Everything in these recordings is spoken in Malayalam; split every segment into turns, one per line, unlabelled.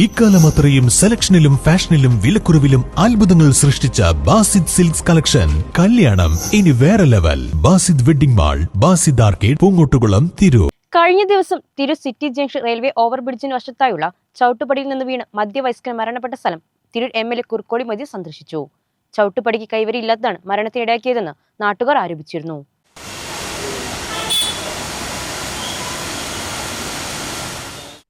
ഈ കാലം അത്രയും സെലക്ഷനിലും ഫാഷനിലും വിലക്കുറവിലും അത്ഭുതങ്ങൾ സൃഷ്ടിച്ച ബാസിദ് സിൽക്സ് കളക്ഷൻ. കല്യാണം ഇനി വേറെ level. Basid wedding mall Basid arcade Poongottukulam Tirur.
കഴിഞ്ഞ ദിവസം തിരു സിറ്റി ജംഗ്ഷൻ റെയിൽവേ ഓവർബ്രിഡ്ജിന് വശത്തായുള്ള ചവിട്ടുപടിയിൽ നിന്ന് വീണ് മധ്യവയസ്കൻ മരണപ്പെട്ട സ്ഥലം തിരു എം എൽ എ കുറുക്കോളി മതി സന്ദർശിച്ചു. ചവിട്ടുപടിക്ക് കൈവരിയില്ലാത്തതാണ് മരണത്തിനിടയാക്കിയതെന്ന് നാട്ടുകാർ ആരോപിച്ചിരുന്നു.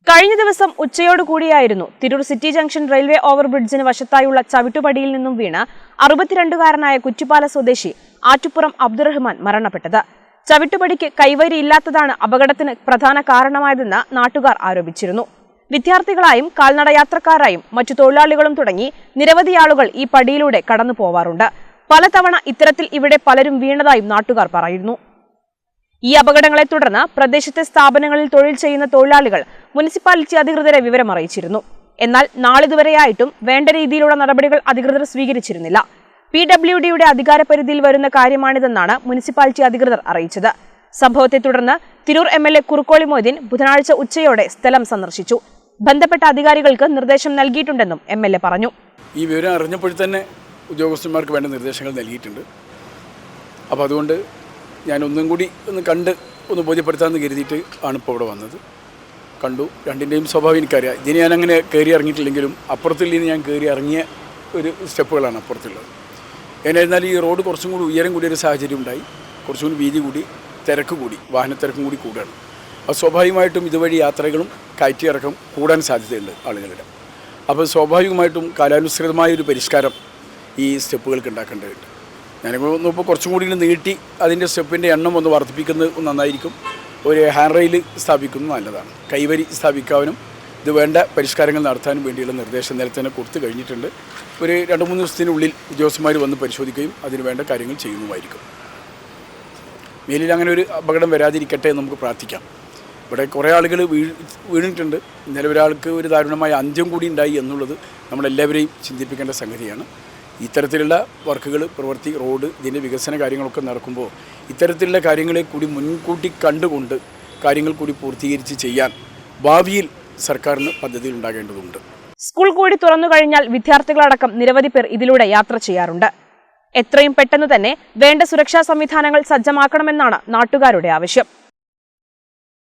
കഴിഞ്ഞ ദിവസം ഉച്ചയോട് കൂടിയായിരുന്നു തിരൂർ സിറ്റി ജംഗ്ഷൻ റെയിൽവേ ഓവർബ്രിഡ്ജിന് വശത്തായുള്ള ചവിട്ടുപടിയിൽ നിന്നും വീണ് അറുപത്തിരണ്ടുകാരനായ കുറ്റിപ്പാല സ്വദേശി ആറ്റുപുറം അബ്ദുറഹ്മാൻ മരണപ്പെട്ടത്. ചവിട്ടുപടിക്ക് കൈവരിയില്ലാത്തതാണ് അപകടത്തിന് പ്രധാന കാരണമായതെന്ന് നാട്ടുകാർ ആരോപിച്ചിരുന്നു. വിദ്യാർത്ഥികളായും കാൽനട യാത്രക്കാരായും മറ്റു തൊഴിലാളികളും തുടങ്ങി നിരവധി ആളുകൾ ഈ പടിയിലൂടെ കടന്നു പോവാറുണ്ട് പലതവണ ഇത്തരത്തിൽ ഇവിടെ പലരും വീണതായും നാട്ടുകാർ പറയുന്നു. ഈ അപകടങ്ങളെ തുടർന്ന് പ്രദേശത്തെ സ്ഥാപനങ്ങളിൽ തൊഴിൽ ചെയ്യുന്ന തൊഴിലാളികൾ മുനിസിപ്പാലിറ്റി അധികൃതരെ വിവരം അറിയിച്ചിരുന്നു. എന്നാൽ നാളിതുവരെയായിട്ടും വേണ്ട രീതിയിലുള്ള നടപടികൾ അധികൃതർ സ്വീകരിച്ചിരുന്നില്ല. പി ഡബ്ല്യു ഡിയുടെ അധികാരപരിധിയിൽ വരുന്ന കാര്യമാണിതെന്നാണ് മുനിസിപ്പാലിറ്റി അധികൃതർ അറിയിച്ചത്. സംഭവത്തെ തുടർന്ന് Tirur M L A Kurukkoli Moideen ബുധനാഴ്ച ഉച്ചയോടെ സ്ഥലം സന്ദർശിച്ചു. ബന്ധപ്പെട്ട അധികാരികൾക്ക് നിർദ്ദേശം നൽകിയിട്ടുണ്ടെന്നും എം എൽ എ പറഞ്ഞു.
ഈ വിവരം അറിഞ്ഞപ്പോൾ തന്നെ ഉദ്യോഗസ്ഥന്മാർക്ക് വേണ്ട നിർദ്ദേശങ്ങൾ നൽകിയിട്ടുണ്ട്. അപ്പോൾ അതുകൊണ്ട് ഞാൻ ഒന്നും കൂടി ഒന്ന് കണ്ട് ഒന്ന് ബോധ്യപ്പെടുത്താമെന്ന് കരുതിയിട്ട് ആണ് ഇപ്പോൾ ഇവിടെ വന്നത്. കണ്ടു രണ്ടിന്റെയും സ്വഭാവം എനിക്കറിയാം. ഇതിന് ഞാൻ അങ്ങനെ കയറി ഇറങ്ങിയിട്ടില്ലെങ്കിലും അപ്പുറത്തിൽ നിന്ന് ഞാൻ കയറി ഇറങ്ങിയ ഒരു സ്റ്റെപ്പുകളാണ് അപ്പുറത്തുള്ളത്. എന്നായിരുന്നാലും ഈ റോഡ് കുറച്ചും കൂടി ഉയരം കൂടിയ ഒരു സാഹചര്യം ഉണ്ടായി. കുറച്ചും കൂടി വീതി കൂടി തിരക്ക് കൂടി വാഹനത്തിരക്കും കൂടി കൂടുകയാണ്. അപ്പോൾ സ്വാഭാവികമായിട്ടും ഇതുവഴി യാത്രകളും കയറ്റി കയറ്റിയിറക്കം കൂടാൻ സാധ്യതയുണ്ട് ആളുകളുടെ. അപ്പോൾ സ്വാഭാവികമായിട്ടും കാലാനുസൃതമായ ഒരു പരിഷ്കാരം ഈ സ്റ്റെപ്പുകൾക്ക് ഉണ്ടാക്കേണ്ടതുണ്ട്. ഞാനിപ്പോൾ ഇപ്പോൾ കുറച്ചും കൂടി നീട്ടി അതിന്റെ സ്റ്റെപ്പിന്റെ എണ്ണം ഒന്ന് വർദ്ധിപ്പിക്കുന്നത് നന്നായിരിക്കും. ഒരു ഹാൻഡ് റെയിൽ സ്ഥാപിക്കുന്നത് നല്ലതാണ്. കൈവരി സ്ഥാപിക്കാനും ഇത് വേണ്ട പരിഷ്കാരങ്ങൾ നടത്താനും വേണ്ടിയുള്ള നിർദ്ദേശം നേരത്തെ തന്നെ കൊടുത്തു കഴിഞ്ഞിട്ടുണ്ട്. ഒരു രണ്ട് മൂന്ന് ദിവസത്തിനുള്ളിൽ ഉദ്യോഗസ്ഥന്മാർ വന്ന് പരിശോധിക്കുകയും അതിന് വേണ്ട കാര്യങ്ങൾ ചെയ്യുന്നതുമായിരിക്കും മേലിൽ അങ്ങനെ ഒരു അപകടം വരാതിരിക്കട്ടെ എന്ന് നമുക്ക് പ്രാർത്ഥിക്കാം. ഇവിടെ കുറേ ആളുകൾ വീഴ് വീണിട്ടുണ്ട്. ഇന്നലെ ഒരാൾക്ക് ഒരു ദാരുണമായ അന്ത്യം കൂടി ഉണ്ടായി എന്നുള്ളത് നമ്മളെല്ലാവരെയും ചിന്തിപ്പിക്കേണ്ട സംഗതിയാണ്. ഇത്തരത്തിലുള്ള വർക്കുകൾ പ്രവൃത്തി റോഡ് ഇതിന്റെ വികസന കാര്യങ്ങളൊക്കെ നടക്കുമ്പോൾ ഇത്തരത്തിലുള്ള കാര്യങ്ങളെ കൂടി മുൻകൂട്ടി കണ്ടുകൊണ്ട് കാര്യങ്ങൾ കൂടി പൂർത്തീകരിച്ച് ചെയ്യാൻ ഭാവിയിൽ സർക്കാരിന് പദ്ധതി ഉണ്ടാകേണ്ടതുണ്ട്.
സ്കൂൾ കൂടി തുറന്നു കഴിഞ്ഞാൽ വിദ്യാർത്ഥികളടക്കം നിരവധി പേർ ഇതിലൂടെ യാത്ര ചെയ്യാറുണ്ട്. എത്രയും പെട്ടെന്ന് തന്നെ വേണ്ട സുരക്ഷാ സംവിധാനങ്ങൾ സജ്ജമാക്കണമെന്നാണ് നാട്ടുകാരുടെ ആവശ്യം.